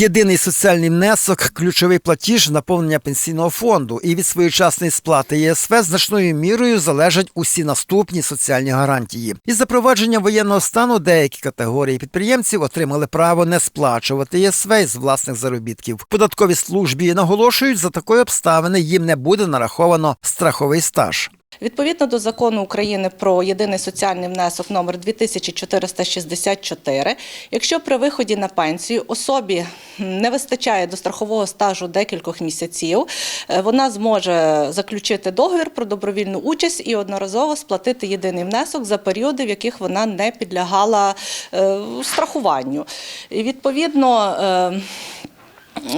Єдиний соціальний внесок ключовий платіж наповнення пенсійного фонду, і від своєчасної сплати ЄСВ значною мірою залежать усі наступні соціальні гарантії. Із запровадження воєнного стану деякі категорії підприємців отримали право не сплачувати ЄСВ із власних заробітків. В податковій службі наголошують, за такої обставини їм не буде нараховано страховий стаж. Відповідно до закону України про єдиний соціальний внесок номер 2464, якщо при виході на пенсію особі не вистачає до страхового стажу декількох місяців, е, вона зможе заключити договір про добровільну участь і одноразово сплатити єдиний внесок за періоди, в яких вона не підлягала е, страхуванню. І відповідно.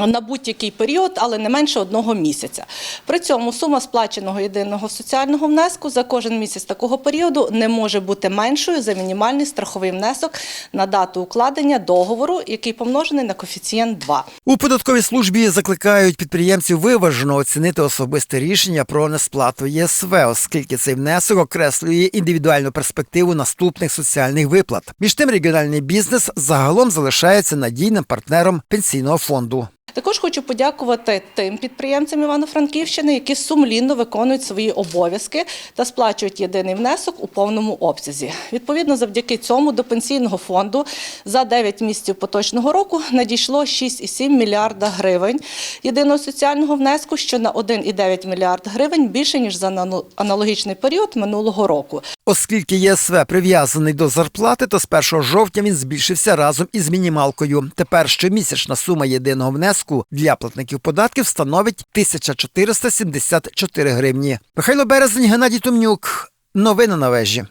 На будь-який період, але не менше одного місяця. При цьому сума сплаченого єдиного соціального внеску за кожен місяць такого періоду не може бути меншою за мінімальний страховий внесок на дату укладення договору, який помножений на коефіцієнт 2. У податковій службі закликають підприємців виважено оцінити особисте рішення про несплату ЄСВ, оскільки цей внесок окреслює індивідуальну перспективу наступних соціальних виплат. Між тим, регіональний бізнес загалом залишається надійним партнером пенсійного фонду. Також хочу подякувати тим підприємцям Івано-Франківщини, які сумлінно виконують свої обов'язки та сплачують єдиний внесок у повному обсязі. Відповідно, завдяки цьому до пенсійного фонду за 9 місяців поточного року надійшло 6,7 мільярда гривень єдиного соціального внеску, що на 1,9 мільярд гривень більше ніж за аналогічний період минулого року. Оскільки ЄСВ прив'язаний до зарплати, то з 1 жовтня він збільшився разом із мінімалкою. Тепер щомісячна сума єдиного внеску для платників податків становить 1474 гривні. Михайло Березень, Геннадій Тумнюк. Новини на вежі.